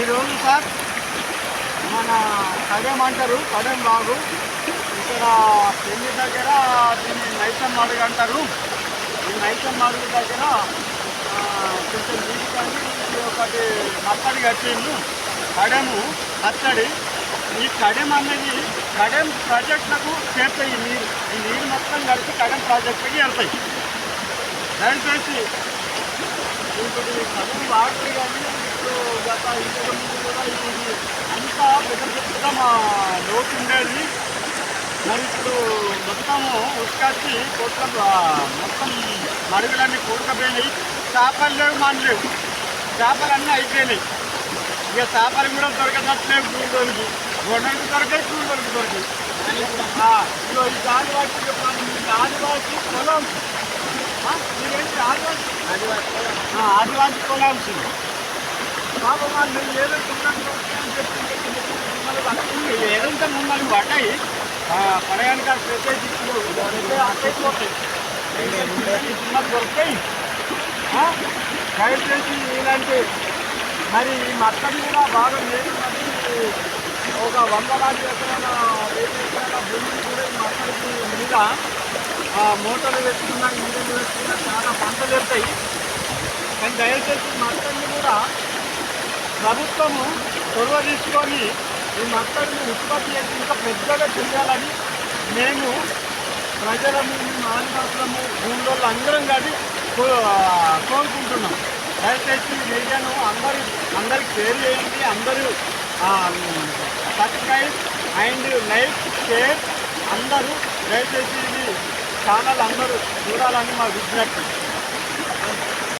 ఈరోజు సార్ మన కడేం అంటారు కడెం బాగు ఇక్కడ పెళ్ళి దగ్గర దీన్ని నైతం అడుగు అంటారు. ఈ నైతం అడుగు దగ్గర కొంచెం తీసుకొని ఒకటి మత్తడి కట్టిండు. కడెము మత్తడి. ఈ కడెం అనేది కడెం ప్రాజెక్టులకు చేరుతాయి నీరు. ఈ నీరు మొత్తం కలిసి కడెం ప్రాజెక్టుకి వెళ్తాయి దయచేసి ఇప్పుడు చదువు వాడుతుంది కానీ ఇప్పుడు గత ముందు కూడా ఇది అంతా పెద్ద పెద్ద మా లోటు ఉండేది మరి ఇప్పుడు మొత్తము ఉసుకొచ్చి కొత్త మొత్తం మరుగులన్నీ కూడకపోయినాయి చేపలు లేవు మన లేవు చేపలు అయిపోయినాయి ఇక చేపలు కూడా దొరకట్లేవు కూలోనికి గొడవలకు దొరకాయి కూలోనికి దొరికాయి ఆ, ఇదిగో ఈ గాలి వాటి చెప్పాను పొలం. ఆ, మీరేంటి ఆదివాసి? ఆదివాసి పొలాల్సి బాబు వాళ్ళు ఏదంటే మిమ్మల్ని పడ్డాయి అట్టయిపోతాయి సినిమా దొరుకుతాయి ఆ, దయచేసి ఇలాంటి మరి ఈ మట్టం కూడా బాగా లేదు మరి ఒక వంద లాంటి ఎకరాల వెయ్యి ఎకరాల భూమి కూడా ఈ మట్టడికి మీద మోటార్లు పెట్టుకున్నా ఇంజన్లు పెట్టుకున్నా చాలా పంటలు వెళ్తాయి అని దయచేసి మట్టడిని కూడా ప్రభుత్వము చొరవ తీసుకొని ఈ మట్టడిని ఉత్పత్తి చేసి ఇంకా పెద్దగా చేయాలని మేము ప్రజలము మేము ఆదివాసులము భూములో అందరం కానీ కోరుకుంటున్నాం. దయచేసి మీడియాను అందరి అందరికి షేర్ చేయండి. అందరూ సబ్స్క్రైబ్ అండ్ లైక్ షేర్ అందరూ దయచేసి ఇది ఛానల్ అందరూ చూడాలని మా విజ్ఞప్తి.